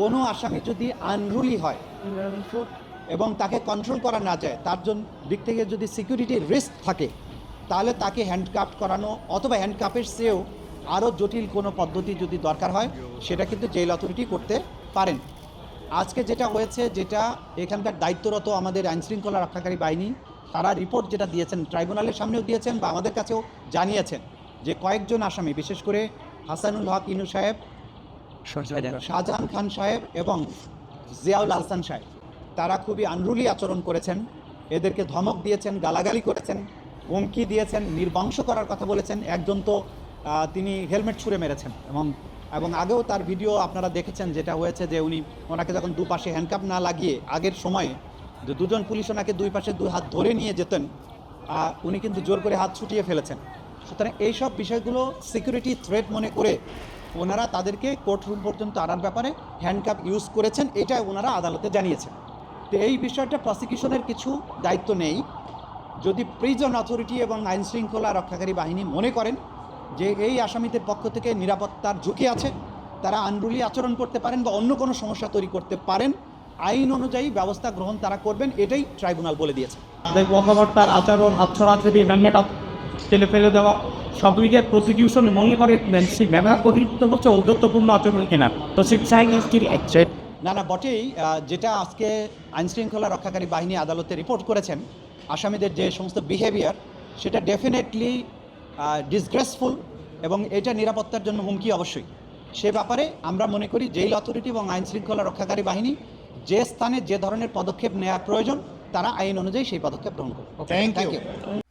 কোনো আসামি যদি আনরুলি হয় এবং তাকে কন্ট্রোল করা না যায়, তার জন্য দিক থেকে যদি সিকিউরিটির রিস্ক থাকে, তাহলে তাকে হ্যান্ডকাপ করানো অথবা হ্যান্ডকাপের চেয়েও আরও জটিল কোনো পদ্ধতি যদি দরকার হয়, সেটা কিন্তু জেল অথরিটি করতে পারেন। আজকে যেটা হয়েছে, যেটা এখানকার দায়িত্বরত আমাদের আইনশৃঙ্খলা রক্ষাকারী বাহিনী, তারা রিপোর্ট যেটা দিয়েছেন ট্রাইব্যুনালের সামনেও দিয়েছেন বা আমাদের কাছেও জানিয়েছেন যে কয়েকজন আসামি, বিশেষ করে হাসানুল হক ইনু সাহেব শাহজাহান খান সাহেব এবং জিয়াউল হাসান সাহেব তারা খুবই আনরুলি আচরণ করেছেন। এদেরকে ধমক দিয়েছেন গালাগালি করেছেন হুমকি দিয়েছেন নির্বংশ করার কথা বলেছেন। একজন তো তিনি হেলমেট ছুঁড়ে মেরেছেন এবং এবং আগেও তার ভিডিও আপনারা দেখেছেন যেটা হয়েছে যে উনি ওনাকে যখন দুপাশে হ্যান্ডকাপ না লাগিয়ে আগের সময়ে যে দুজন পুলিশ ওনাকে দুই পাশে দুই হাত ধরে নিয়ে যেতেন উনি কিন্তু জোর করে হাত ছুটিয়ে ফেলেছেন। সুতরাং এইসব বিষয়গুলো সিকিউরিটি থ্রেট মনে করে ওনারা তাদেরকে কোর্ট রুম পর্যন্ত আনার ব্যাপারে হ্যান্ডকাপ ইউজ করেছেন এটা ওনারা আদালতে জানিয়েছেন। তো এই বিষয়টা প্রসিকিউশনের কিছু দায়িত্ব নেই। যদি প্রিজন অথরিটি এবং আইন শৃঙ্খলা রক্ষাকারী বাহিনী মনে করেন যে এই আসামিদের পক্ষ থেকে নিরাপত্তার ঝুঁকি আছে, তারা আনরুলি আচরণ করতে পারেন বা অন্য কোনো সমস্যা তৈরি করতে পারেন, আইন অনুযায়ী ব্যবস্থা গ্রহণ তারা করবেন, এটাই ট্রাইব্যুনাল বলে দিয়েছে। কথাবার্তার আচরণ ম্যাগনেট ফেলে ফেলে দেওয়া। সব মিলিয়ে প্রসিকিউশন মনে করে সেই ব্যবহার অতিরিক্ত হচ্ছে ঔদ্ধত্যপূর্ণ আচরণ কিনা। তো একচেট না না বটেই যেটা আজকে আইনশৃঙ্খলা রক্ষাকারী বাহিনী আদালতে রিপোর্ট করেছেন আসামিদের যে সমস্ত বিহেভিয়ার সেটা ডেফিনেটলি ডিসগ্রেসফুল এবং এটা নিরাপত্তার জন্য হুমকি অবশ্যই। সে ব্যাপারে আমরা মনে করি জেল অথরিটি এবং আইনশৃঙ্খলা রক্ষাকারী বাহিনী যে স্থানে যে ধরনের পদক্ষেপ নেওয়া প্রয়োজন তারা আইন অনুযায়ী সেই পদক্ষেপ গ্রহণ করবে. Thank you.